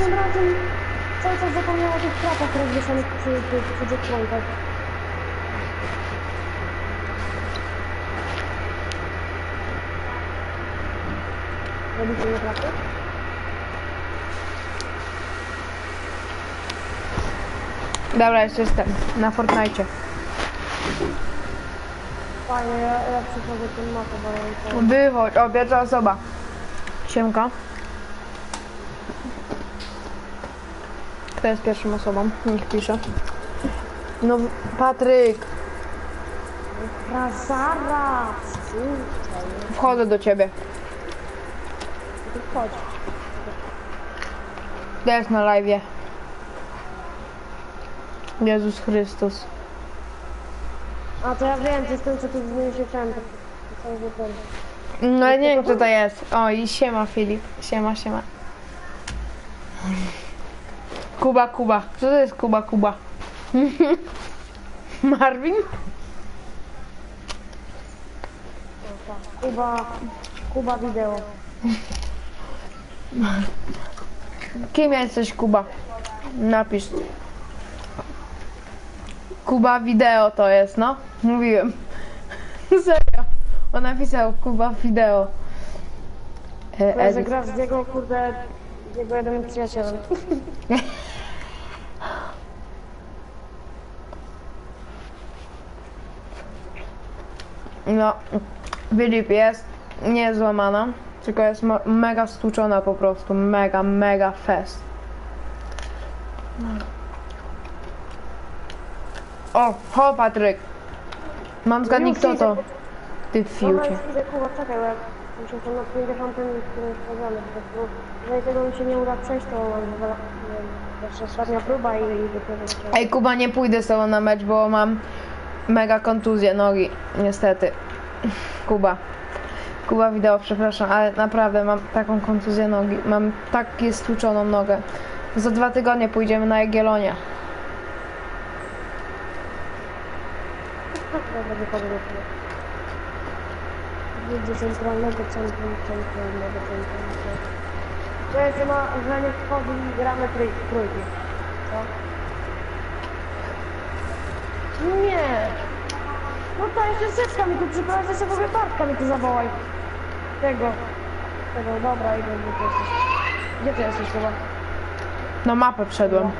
poprzednim razem cały czas zapomniałem o tych kratach rozwieszonych przy członkach. Robicie mnie kraty? Dobra, jest jestem. Na Fortnite. Fajnie, ja, ja przychodzę tym mapę walącą. Wychodź, o, pierwsza osoba. Siemka. Kto jest pierwszą osobą? Niech pisze. No, Patryk, Razara! Wchodzę do ciebie. nie chodź. To jest na live. Jezus Chrystus. A to ja wiem, to jest ten, co tu to jest ten. No ja nie wiem kto to jest. O i siema Filip. Siema, siema. Kuba, Kuba. Co to jest Kuba, Kuba? Marvin? Kuba, Kuba wideo. Kim jesteś Kuba? Napisz. Kuba wideo to jest, no. Mówiłem. Serio. On napisał Kuba wideo. E, zagrał z jego, kurde, z jego jednym przyjacielem. No, Filip jest nie złamana, tylko jest mega stłuczona po prostu. Mega, mega fest. O, ho Patryk. Mam zgadnij kto to. Ty fiucie. Kuba, czekaj, bo ja muszę to na 50 którymś poziomie, bo jeżeli tego mi się nie uda przejść, to mam jeszcze ostatnia próba i, dopiero. Ej Kuba, nie pójdę z tobą na mecz, bo mam mega kontuzję nogi, niestety. Kuba. Kuba wideo, przepraszam, ale naprawdę mam taką kontuzję nogi. Mam tak stłuczoną nogę. Za dwa tygodnie pójdziemy na tego. Widzę centralnego centrum, centralnego centrum. To jest, ma, że nie wchodzi i gramy trój, trójki. Co? Nie! No to jeszcze seczka mi tu przyprowadza, sobie w ogóle Bartka mi tu zawołaj. Tego. Tego, dobra, idę, gdzie ty jesteś. Gdzie ty jesteś chyba? Na mapę wszedłem.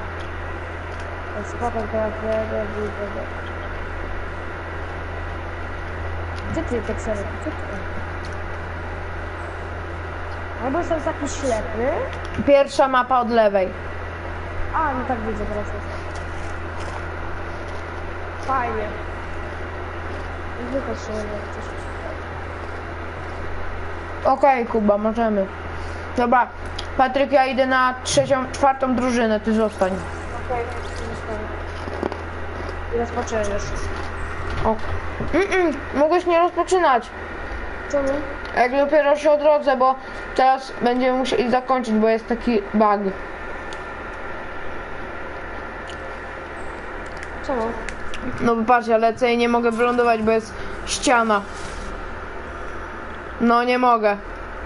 Z potem to jak jedę, widzę. Gdzie ty tak serio? Gdzie ty? Albo jestem taki ślepy. Pierwsza mapa od lewej. A, no tak widzę teraz. Fajnie. Się coś. Okej, Kuba, możemy. Dobra, Patryk, ja idę na trzecią, czwartą drużynę, ty zostań. Okej. I rozpoczęłeś. O. Mm-mm, mogłeś nie rozpoczynać. Czemu? Jak dopiero się odrodzę, bo teraz będziemy musieli zakończyć, bo jest taki bug. Czemu? No bo patrz, ja lecę i nie mogę wylądować, bo jest ściana. No nie mogę.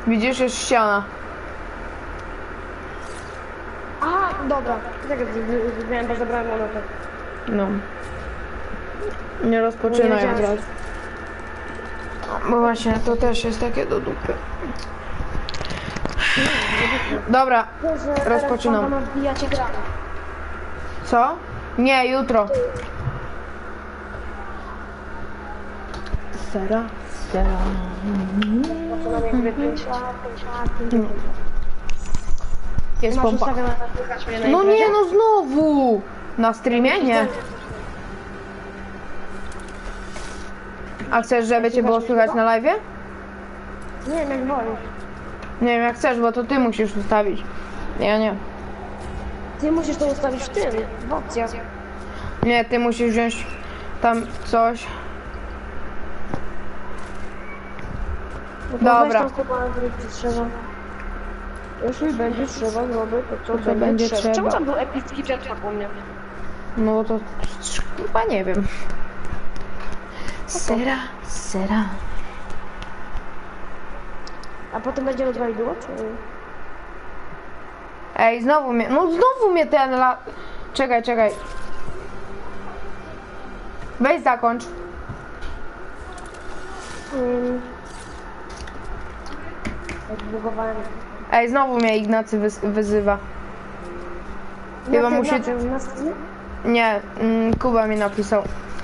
Widzisz, jest ściana. A, dobra. Czekaj, wiem, bo zabrałem monetę. No. Nie rozpoczynaj od razu. Bo właśnie to też jest takie do dupy. Dobra, Rozpoczynam. pana wbijacie co? Nie, jutro. Sera, sera. Zaczynam jak gry 5 lat, 5 lat, 5 lat. Jest Masz pompa. ustawione na klikać mnie na No imprezie? nie, no znowu! Na streamie? Nie. A chcesz, żeby cię było słychać na live? Nie wiem, jak wolisz. Nie wiem, jak chcesz, bo to ty musisz ustawić. Ja nie. Ty musisz to ustawić w tym, w opcjach. Nie, ty musisz wziąć tam coś. No to Dobra. Weź tam chyba wrócić trzeba. Jeśli będzie trzeba zrobić, to co To będzie, trzeba. Czemu tam był epicki jetpack u mnie? No to chyba nie wiem. Sera, sera. A potem będziemy dwa idło, czy... Ej, znowu mnie, no znowu mnie ten la... Czekaj, czekaj. Weź zakończ. Mm. Odbugowałem. Ej, znowu mnie Ignacy wyzywa. Chyba musi... Nie, mm, Kuba mi napisał.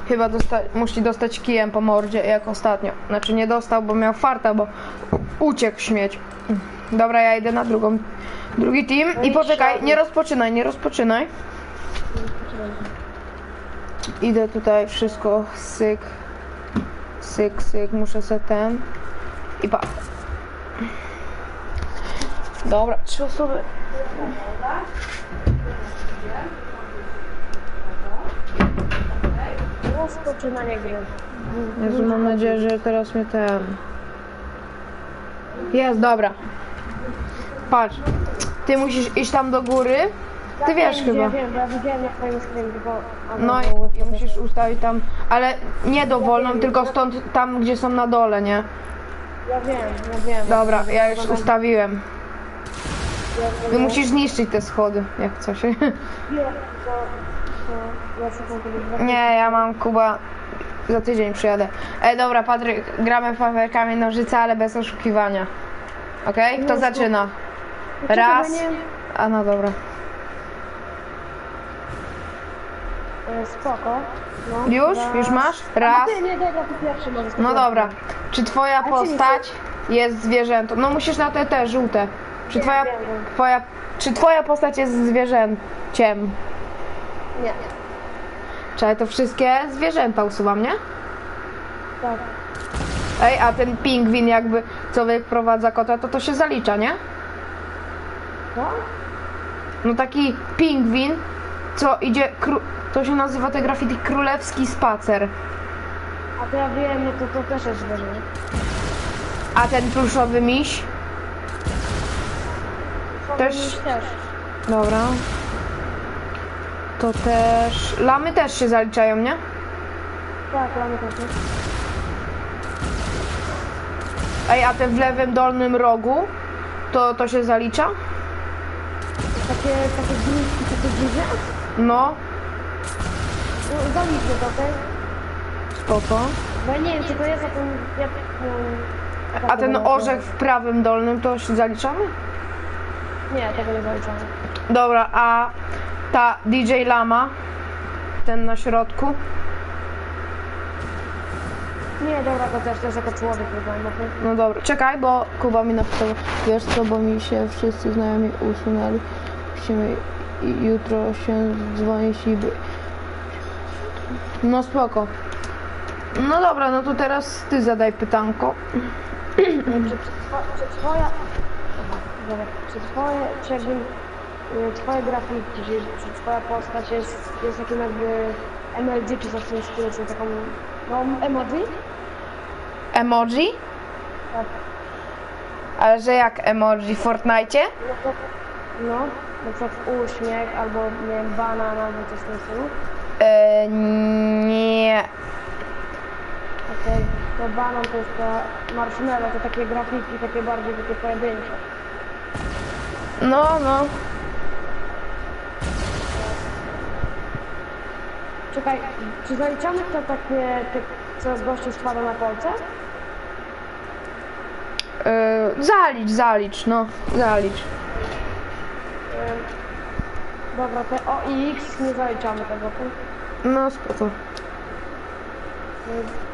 Chyba dosta musi dostać kijem po mordzie, jak ostatnio. Znaczy nie dostał, bo miał farta, bo uciekł śmieć. Dobra, ja idę na drugą, drugi team No i poczekaj, nie rozpoczynaj, nie rozpoczynaj. Idę tutaj wszystko, syk, syk, syk, muszę se ten i pa. Dobra, trzy osoby. Rozpoczynanie gry. Jezu, mam nadzieję, że teraz mnie ten... Jest, dobra. Patrz, ty musisz iść tam do góry. Ty wiesz Ja chyba. wiem, bo ja widziałem jak twoim screen, tylko... a, No i musisz ustawić tam, ale nie dowolną, tylko stąd, tam gdzie są na dole, nie? Ja wiem, ja wiem. Dobra, ja już ustawiłem. Ja, Ty musisz zniszczyć te schody, jak coś. wiem, to, to ja sobie Nie, ja mam Kuba. Za tydzień przyjadę. Ej, dobra, Patryk, gramy papier, nożyce, ale bez oszukiwania. Okej? Kto No, zaczyna? Czekaj, Raz. bo nie- A no dobra. E, Spoko. No, Już? raz. Już masz? A Raz. ty, nie, pierwszy możesz. No dobra. Czy twoja postać jest zwierzętą? No musisz na te te żółte. Czy twoja, twoja, czy twoja postać jest zwierzęciem? Nie, Czekaj, to wszystkie zwierzęta usuwam, nie? tak. Ej, a ten pingwin jakby, co wyprowadza kota, to to się zalicza, nie? No? No taki pingwin, co idzie, kró- to się nazywa te graffiti królewski spacer. A to ja wiem, no to, to też jest zwierzę. A ten pluszowy miś? Też- też. Dobra. To też... Lamy też się zaliczają, nie? Tak, mamy też. nie? Ej, a te w lewym dolnym rogu, to, to się zalicza? Takie, takie gnizdki, takie dziwne. No, No, zaliczmy to, okej? spoko. Bo ja nie wiem, czy to jest, a ten... Ja, A ten orzech w prawym dolnym, to się zaliczamy? Nie, tego nie zaliczamy. Dobra, a ta DJ Lama, ten na środku, Nie, dobra, to też, też jako człowiek wygląda. no dobra. Czekaj, bo Kuba mi napisał, wiesz co, bo mi się wszyscy znajomi usunęli. Musimy jutro się dzwonić i... by- No spoko. No dobra, no to teraz ty zadaj pytanko. Czy, czy twoja... Dobra. Czy twoje, czy jakby... y, Twoje grafiki, czy, czy twoja postać jest, jest takim jakby MLG, czy coś w tym stylu, czy taką... No, emoji? Emoji? Tak. Ale że jak emoji w Fortnite? No to... No, na przykład uśmiech, albo nie wiem, banan, albo coś w tym stylu. E, nie. Okej, to banan to jest ta marshmallow, to takie grafiki, takie bardziej takie pojedyncze. No, no. Czekaj, czy zaliczamy to takie, te, co z gościu spada na kolce? E, zalicz, zalicz, no. Zalicz. Ym, Dobra, te O i X nie zaliczamy tego. to- No spoko. ym,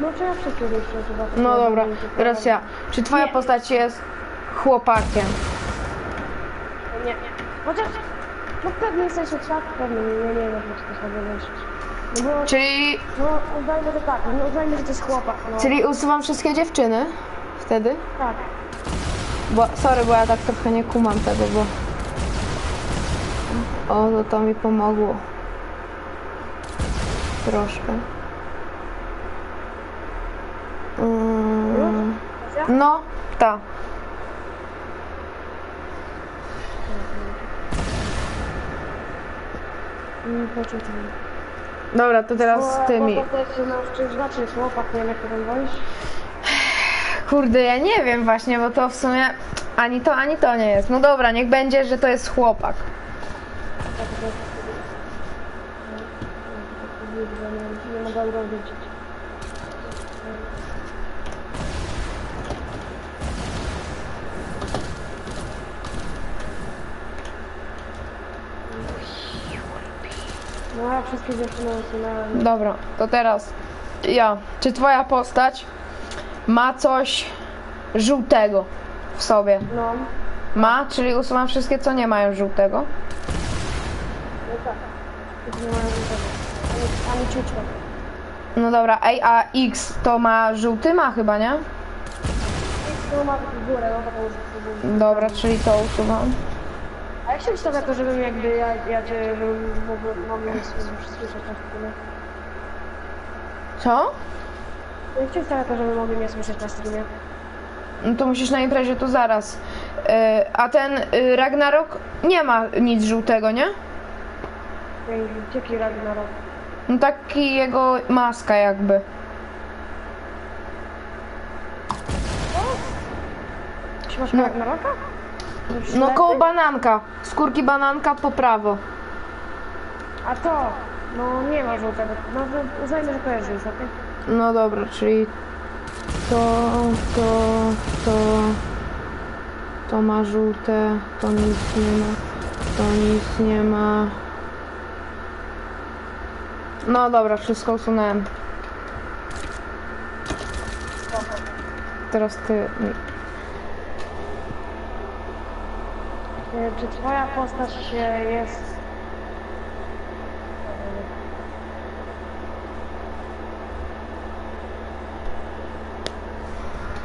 No czy ja wszystkie zliczę chyba. tak No dobra, teraz ja. Czy twoja Nie. postać jest chłopakiem? Chociaż, no w pewnym sensie tak, w pewnym nie, nie wiem, jak to sobie liczyć. No bo, Czyli, no uznajmy, że tak, no uznajmy, że to jest chłopak, no. czyli usuwam wszystkie dziewczyny? Wtedy? Tak. Bo, sorry, bo ja tak trochę nie kumam tego, bo... O, to to mi pomogło. Troszkę. Mm, no, ta. Mm, poczekaj. Dobra, to teraz z tymi. Bo to jest mężczyzna, czy chłopak, nie wiem jak to tam wolisz. Kurde, ja nie wiem właśnie, bo to w sumie Ani to, ani to nie jest. No dobra, niech będzie, że to jest chłopak. Nie mogę odwrócić. Ja wszystkie dziewczyny usunąłem. Dobra, to teraz ja. Czy twoja postać ma coś żółtego w sobie? No, Ma, czyli usuwam wszystkie, co nie mają żółtego. no tak. Tylko nie mają żółtego. Ani, ani ciuczka. No dobra, ej, a X to ma żółty? Ma chyba, nie? To ma taką górę, no taką żółtą. Dobra, czyli to usuwam. Jak się ustawia to, żebym jakby ja, ja cię, żebym mógł, mnie słyszeć na streamie? Co? Jak się ustawia to, żeby mogli mnie słyszeć na streamie? No to musisz na imprezie tu zaraz. Yy, a ten yy, Ragnarok nie ma nic żółtego, nie? Ej, Jaki Ragnarok? No taki jego maska jakby. Czy masz No. Ragnaroka? Już No koło bananka. Skórki bananka po prawo. A to, no nie ma żółtego. No to uznajmy, że to jest żółte, okej? No dobra, czyli to, to, to, to ma żółte, to nic nie ma, to nic nie ma. No dobra, wszystko usunąłem. Teraz ty. mi- E, Czy twoja postać się jest...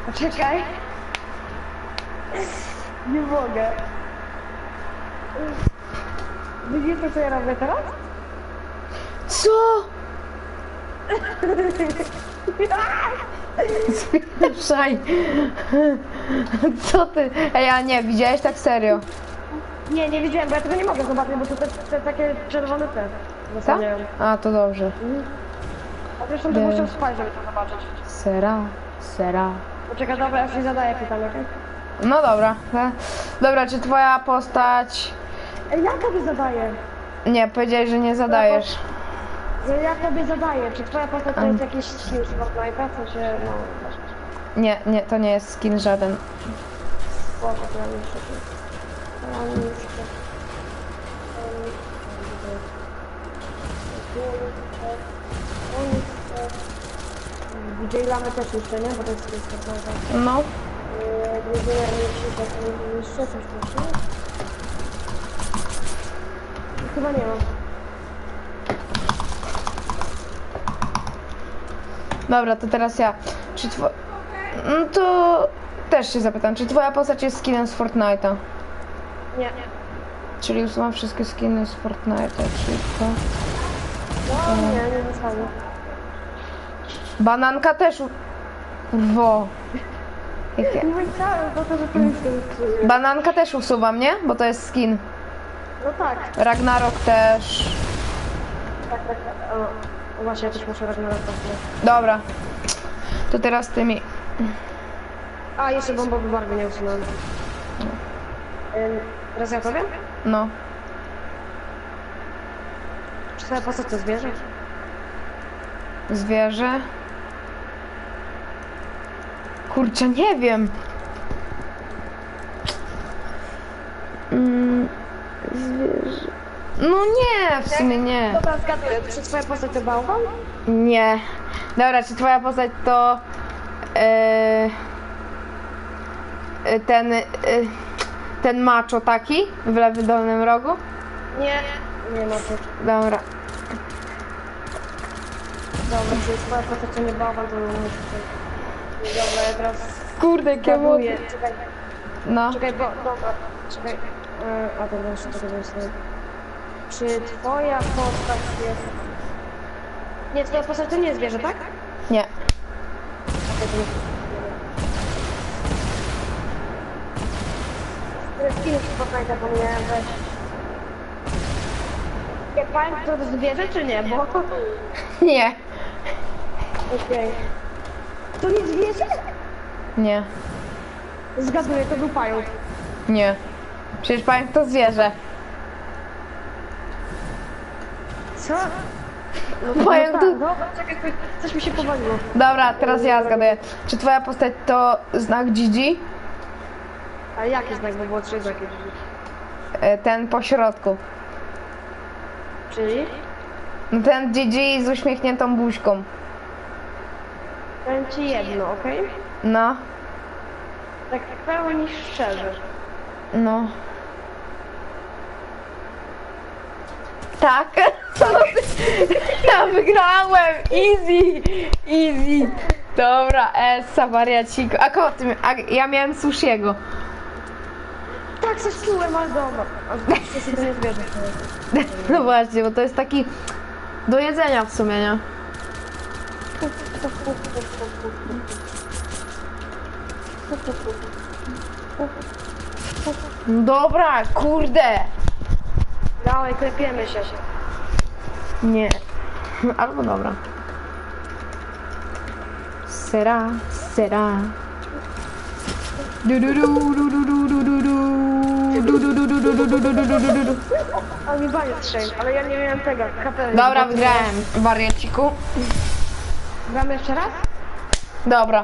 Poczekaj. Nie mogę. Widzisz to, co ja robię teraz? Co? Spieszaj. Co ty? Ej, a nie, widziałeś tak serio? Nie, nie widziałem, bo ja tego nie mogę zobaczyć, bo to te, te takie czerwone te zasłaniają. A, to dobrze. A zresztą to musiał spać, żeby to zobaczyć. Sera, sera. Poczekaj, dobra, ja już zadaję pytanie, okej? No dobra. e, Dobra, czy twoja postać... Ej, ja tobie zadaję. Nie, powiedziałeś, że nie zadajesz. Że ja tobie zadaję. Czy twoja postać to jest jakiś skill z Fortnite'a? W sensie, no. Nie, nie, to nie jest skin żaden. Boże, to ja nie szybko. Ja nie szybko. DJ Lamy też jeszcze, nie? Bo to jest Fortnite'a. No. Jedyne nie tak nie jeszcze coś proszę. Chyba nie mam. Dobra, to teraz ja. Czy two... No to też się zapytam, czy twoja postać jest skinem z Fortnite'a? Nie. Czyli usuwam wszystkie skiny z Fortnite'a, czyli to... No, nie, nie zostawię. Bananka też u... Wo. Jakie... Nie myślałem, po to, że to jest ten Bananka też usuwam, nie? Bo to jest skin. No tak. Ragnarok też. Tak, tak, tak. O, o właśnie, ja też muszę Ragnarok pasuje. Dobra. To teraz ty mi... A, jeszcze bombowy barwy nie usunąłem. Ym, Teraz ja powiem? No. Czy twoja postać to zwierzę? Zwierzę. Kurczę, nie wiem. Mm, zwierzę. No nie, w sumie nie. Dobra, zgaduję. Czy twoja postać to bałwan? Nie. Dobra, czy twoja postać to e, ten e, ten macho taki w lewym dolnym rogu? Nie. Nie ma to. Dobra. Dobra, czy twoja postać to nie bałwan, to nie muszę tutaj. Dobra, ja teraz Kurde, jakie. Czekaj, No. czekaj, bo, dobra, czekaj. E, a to jeszcze tego jest. Czy twoja postać jest... Nie, twoja postać to nie jest zwierzę, tak? Nie. To nie. Skillów z Fortnite'a weź. Jak powiem, to to zwierzę czy nie? Bo... Nie. Okej. To nie zwierzę? Nie. Zgaduję, to był pająk. Nie. Przecież pamiętam to zwierzę. Co? No, Powiem tak, tu- Dobra, czekaj, czekaj, coś mi się powaliło. Dobra, teraz ja zgaduję. Czy twoja postać to znak GG? Ale jaki znak, bo było trzy znaki. E, Ten po środku. Czyli? No ten GG z uśmiechniętą buźką. Powiem ci jedno, okej? No, Tak w pełni szczerze. no. Tak. Ja wygrałem! Easy! Easy! Dobra, Essa, wariaciku. A kogo ty... A ja miałem sushiego. Czułem, ale dobra. A Wszyscy to nie zwierzę. No właśnie, bo to jest taki... Do jedzenia w sumie, nie? Dobra, kurde! Dawaj, klepiemy się. Nie. Albo dobra. Sera, sera. Du, du, du, du, du, du, du, du, du. Du, du, du, du, du, du, du, du, du, du, du, du. Mi banie strzelił, ale ja nie miałem tego. KP. Dobra, wygrałem, wariaciku. Gramy jeszcze raz? Dobra.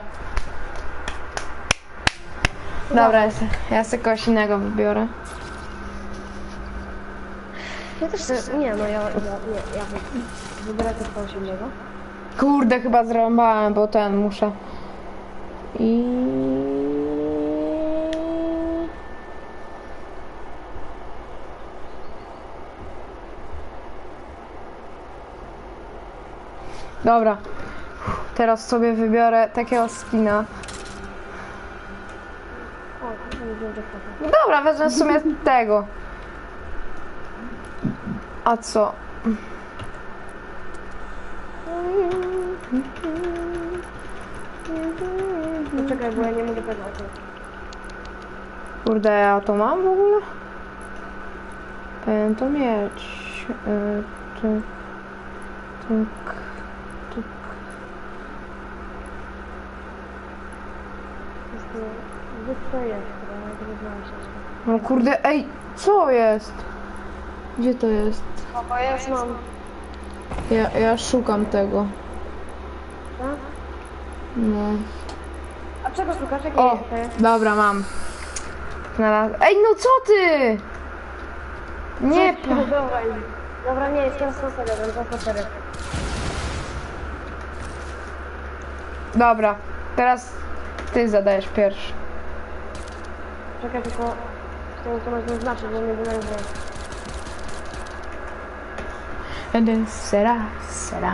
Dobra, ja se, ja se kogoś innego wybiorę. Ja też chcę- Nie, no ja, ja, nie, ja wy- wybiorę też kogoś innego. Kurde, chyba zrąbałem, bo ten muszę. I... Dobra. Teraz sobie wybiorę takiego skina. No Dobra, wezmę w sumie tego. A co? No czekaj, bo ja nie mogę tego. Kurde, ja to mam w ogóle? Powinien to mieć. Yy, Tyk, tyk, tyk. Jest to... Gdzie to jest? Nie się. No kurde, ej, co jest? Gdzie to jest? O, bo ja już mam. Ja, ja szukam tego. Tak? No. A czego szukasz? Jakie O, to jest? dobra, mam. Znalaz... Ej, no co ty? Nie, pa. Dobra, dobra, nie, jest teraz to serio, teraz to serio. Dobra, teraz ty zadajesz pierwszy. Czekaj, tylko chciałem to można znaczyć, bo nie denerwuję. And then será, será.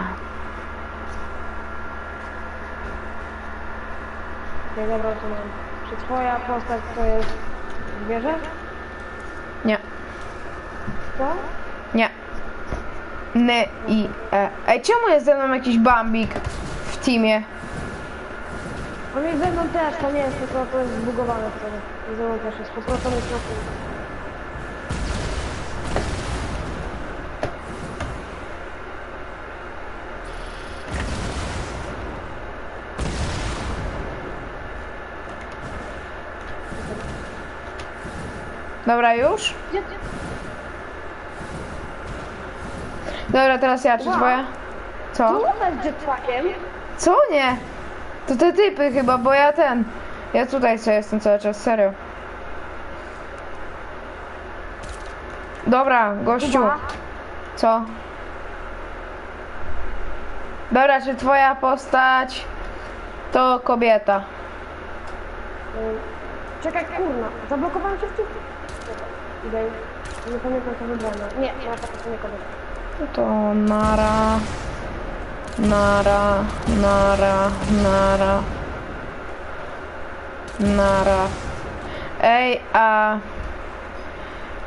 Okej, dobra, to mam. Czy twoja postać to jest zwierzę? Nie, Co? nie. N i e. Ej, czemu jest ze mną jakiś bambik w teamie? On jest ze mną też, to nie jest, tylko to jest zbugowane wtedy. Ze mną też jest, po prostu jest na tym. Dobra, już? Dobra, teraz ja, czy Wow. twoja? Co? Tu jest jetpackiem. Co? Nie. To te typy chyba, bo ja ten... Ja tutaj sobie jestem cały czas, serio. Dobra, gościu. Kuba. Co? Dobra, czy twoja postać to kobieta? Ym, Czekaj, kurna, zablokowałem się w tym. Nie pamiętam co wybrano. Nie, no po prostu nie kobieta. To nara, nara, nara, nara, nara. Ej, a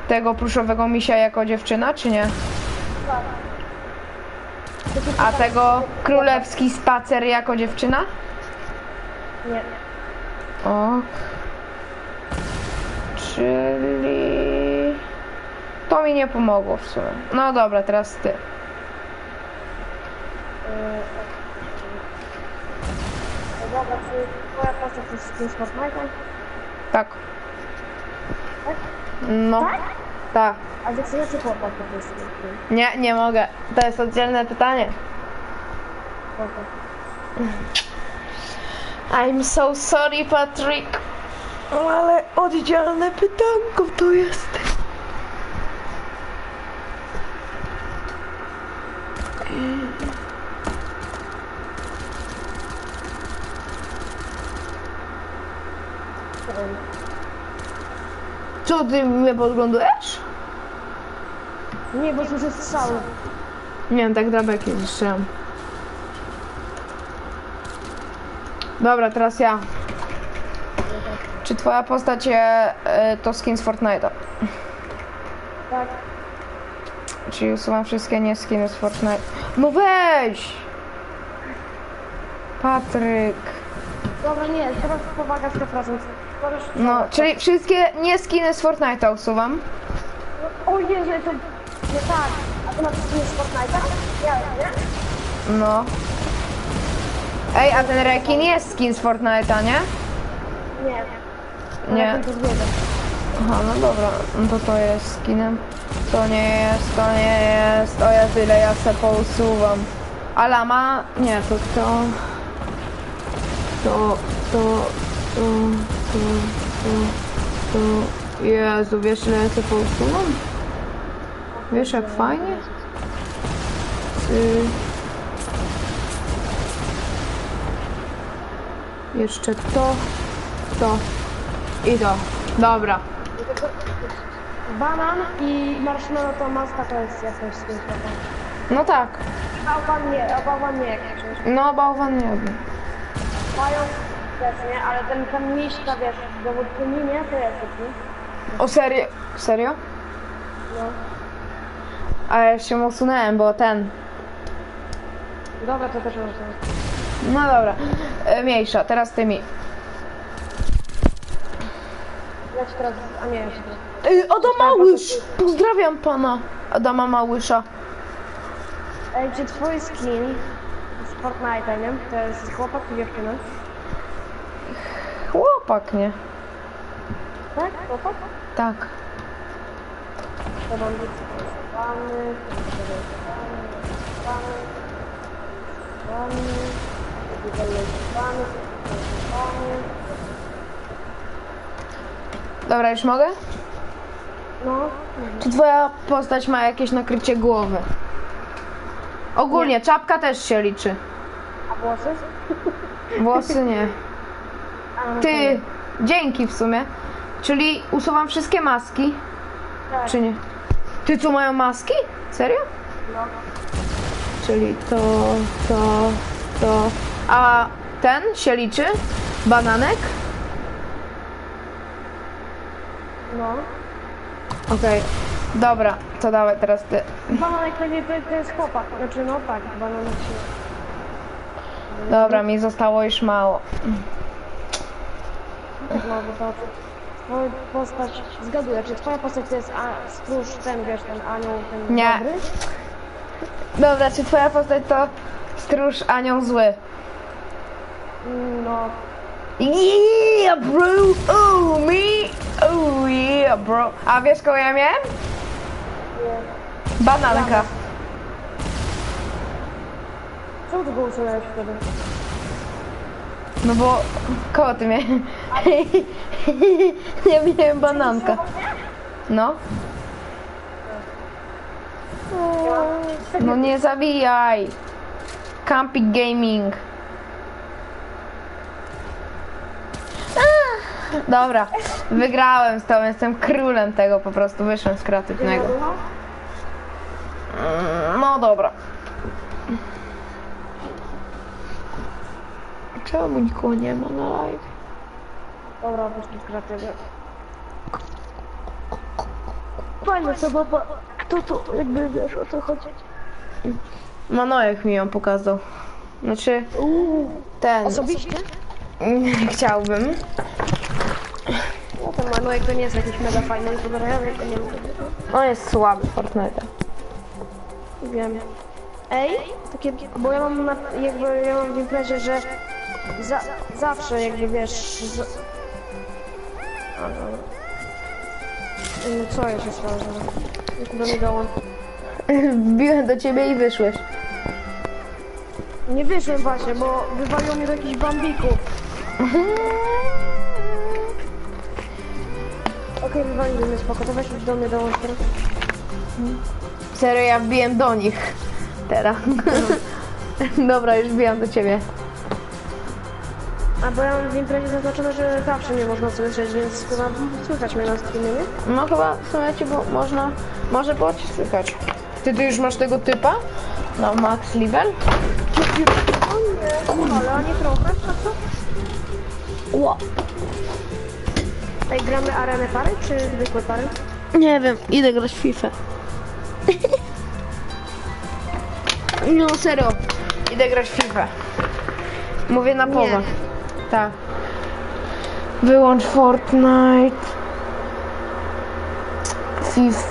tego pluszowego misia jako dziewczyna, czy nie? A tego królewski spacer jako dziewczyna? Nie. Ok. Czyli... To mi nie pomogło w sumie. No dobra, teraz ty. No dobra, czy twoja postać jest z tym Fortnite'em? Tak. No. Tak? Tak. A zaczynacie chłopak po prostu. Nie, nie mogę. To jest oddzielne pytanie. I'm so sorry, Patrick. Ale oddzielne pytanko to jest. Co ty mnie podglądujesz? Nie, bo słyszę strzały. Nie tak drabek jeszcze. Dobra, teraz ja. Czy twoja postać e, to skin z Fortnite'a? Tak. Czyli usuwam wszystkie nie skiny z Fortnite. No weź! Patryk. Dobra, nie, teraz powaga 100%. No, czyli wszystkie nie skiny z Fortnite'a usuwam. O Jezu, to... Nie tak. A to na przykład jest Fortnite'a? Ja, nie? No. Ej, a ten rekin jest skin z Fortnite'a, nie? Nie. Nie. Aha, no dobra, no to to jest skinem. To nie jest, to nie jest. O ja tyle, ja se pousuwam. A lama? Nie, to to. To, to, to, to, to, to. Jezu, wiesz ile ja se pousuwam? Wiesz jak fajnie? Y... Jeszcze to, to i to. Dobra. Banan i marshmallow to masta to jest tym spoko. No tak. Bałwan nie, a bałwan nie. No, bałwan nie wiem. Też nie, ale ten, miśka, wiesz, dowódczyni nie, to jest nie? O serio? Serio? No. A ja się usunąłem, bo ten. Dobra, to też sens. No dobra. E, mniejsza, teraz ty mi. Ja ci teraz, a nie, ja ci teraz. Ej, Adam Małysz! Pozdrawiam pana. Adama Małysza. Ej, czy twój skin z Fortnite'a, nie? To jest chłopak czy dziewczyna? Chłopak, nie? Tak? Chłopak? Tak. To mam być sfotografowany, sfotografowany, sfotografowany. Dobra, już mogę? No, Czy twoja postać ma jakieś nakrycie głowy? Ogólnie, czapka też się liczy. a włosy? Włosy nie. Ty, dzięki w sumie. Czyli usuwam wszystkie maski, Tak, czy nie? Ty co mają maski? Serio? no. Czyli to, to, to. A ten się liczy? Bananek? No. Okej. Dobra, to dawaj teraz ty. Bananek to, nie- to, to jest chłopak, znaczy no tak, bananek się... Dobra, mi zostało już mało. No, bo to... Twoja postać, zgaduję, czy twoja postać to jest a, stróż, ten wiesz, ten anioł, ten Nie. dobry? Dobra, czy twoja postać to stróż anioł zły? No, Yeah, bro! Oh, me! Oh, yeah, bro! A wiesz, kogo ja miałem? nie. Bananka. Czemu ty go usunąłeś wtedy? No bo koło ty mnie. ja miałem bananka. No. No nie zabijaj. Campy Gaming. Dobra, wygrałem z tobą, jestem królem tego po prostu, wyszłem z kreatywnego. No dobra. Czemu nikogo nie ma na live? Dobra, poszli kreatywnie. Fajna zabawa. Kto to, jakby wiesz o co chodzi? Manojek mi ją pokazał. Znaczy, Uuu, ten. osobiście? Chciałbym. No ten Manojek to nie jest jakiś mega fajny, tylko ja tylko nie lubię. On jest słaby w Fortnite. Wiem. Ej, takie, bo ja mam na, jakby, ja mam w imprezie, że za, zawsze jakby wiesz, z... No co ja się stało? Jak do mnie dołącz? Wbiłem do ciebie i wyszłeś. Nie wyszłem właśnie, bo wywaliło mnie do jakichś bambików. Okej, wywaliło mnie, spoko, to weź do mnie dołącz teraz. Serio, ja wbiłem do nich. Teraz. Dobra, już wbijam do ciebie. A bo ja mam w imprezie zaznaczone, że zawsze mnie można słyszeć, więc chyba słychać mnie na streamie, nie? No chyba w sumie ci bo można, może było ci słychać. Ty, ty już masz tego typa? No, max level? O nie, ale ani trochę, a co? Ło. Ej, gramy arenę pary, czy zwykłe pary? Nie wiem, idę grać w FIFA. No serio, idę grać w FIFA. Mówię na poza. Wyłącz Fortnite. FIFA.